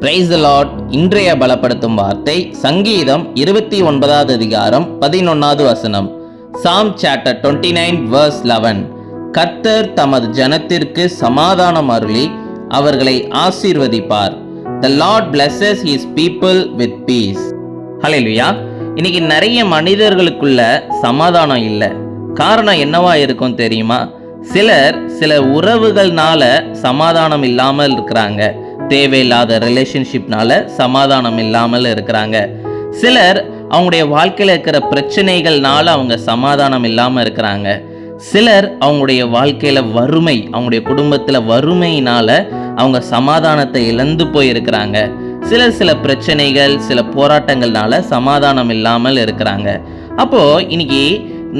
Price Lord இன்றைய பலப்படுத்தும் வார்த்தை சங்கீதம் இருபத்தி ஒன்பதாவது அதிகாரம் பதினொன்னாவது வசனம். Psalm chapter twenty nine verse eleven கர்த்தர் தமது ஜனத்திற்கு சமாதானம் அருளி அவர்களை ஆசீர்வதிப்பார். The lord blesses people with peace peace. ஹalleluya இன்னைக்கு நிறைய மனிதர்களுக்குள்ள சமாதானம் இல்லை. காரணம் என்னவா இருக்கும் தெரியுமா? சிலர் சில உறவுகள்னால சமாதானம் இல்லாமல் இருக்கிறாங்க. தேவையில்லாத ரிலேஷன்ஷிப்னால சமாதானம் இல்லாமல் இருக்கிறாங்க. சிலர் அவங்களுடைய வாழ்க்கையில் இருக்கிற பிரச்சனைகள்னால அவங்க சமாதானம் இல்லாமல் இருக்கிறாங்க. சிலர் அவங்களுடைய வாழ்க்கையில் வறுமை அவங்களுடைய குடும்பத்தில் வறுமையினால அவங்க சமாதானத்தை இழந்து போயிருக்கிறாங்க. சிலர் சில பிரச்சனைகள் சில போராட்டங்கள்னால சமாதானம் இல்லாமல் இருக்கிறாங்க. அப்போ இன்னைக்கு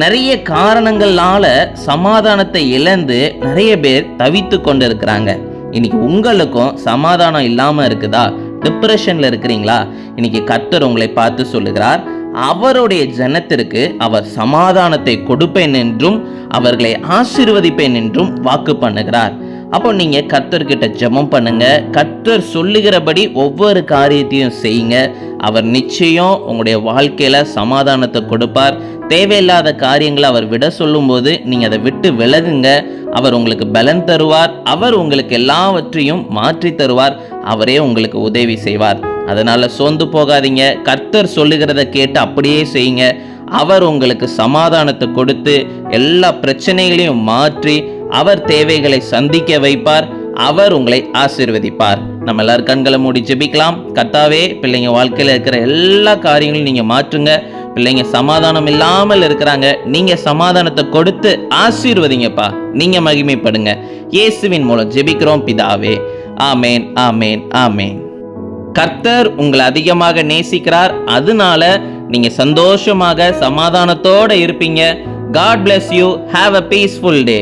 நிறைய காரணங்களால சமாதானத்தை இழந்து நிறைய பேர் தவித்து கொண்டு இருக்கிறாங்க இன்னைக்கு உங்களுக்கும் சமாதானம் இல்லாமல் இருக்குதா? டிப்ரெஷனில் இருக்கிறீங்களா? இன்னைக்கு கர்த்தர் உங்களை பார்த்து சொல்லுகிறார் அவருடைய ஜனத்திற்கு அவர் சமாதானத்தை கொடுப்பேன் என்றும் அவர்களை ஆசீர்வதிப்பேன் என்றும் வாக்கு பண்ணுகிறார். அப்போ நீங்க கர்த்தர்கிட்ட ஜெபம் பண்ணுங்க. கர்த்தர் சொல்லுகிறபடி ஒவ்வொரு காரியத்தையும் செய்யுங்க. அவர் நிச்சயம் உங்களுடைய வாழ்க்கையில சமாதானத்தை கொடுப்பார். தேவையில்லாத காரியங்களை அவர் விட சொல்லும்போது நீங்க அதை விட்டு விலகுங்க. அவர் உங்களுக்கு பலன் தருவார். அவர் உங்களுக்கு எல்லாவற்றையும் மாற்றி தருவார். அவரே உங்களுக்கு உதவி செய்வார். அதனால சோர்ந்து போகாதீங்க. கர்த்தர் சொல்லுகிறத கேட்டு அப்படியே செய்யுங்க. அவர் உங்களுக்கு சமாதானத்தை கொடுத்து எல்லா பிரச்சனைகளையும் மாற்றி அவர் தேவைகளை சந்திக்க வைப்பார் அவர் உங்களை ஆசீர்வதிப்பார். நம்ம எல்லாரும் கண்களை மூடி ஜெபிக்கலாம். கர்த்தாவே பிள்ளைங்க வாழ்க்கையில் இருக்கிற எல்லா காரியங்களையும் நீங்கள் மாற்றுங்க. பிள்ளைங்க சமாதானம் இல்லாமல் இருக்கிறாங்க. நீங்க சமாதானத்தை கொடுத்து ஆசீர்வதிங்கப்பா. நீங்க மகிமைப்படுங்க. இயேசுவின் மூலம் ஜெபிக்கிறோம் பிதாவே. ஆமேன் ஆமேன் ஆமேன். கர்த்தர் உங்களை அதிகமாக நேசிக்கிறார். அதனால நீங்க சந்தோஷமாக சமாதானத்தோட இருப்பீங்க. God bless you have a peaceful day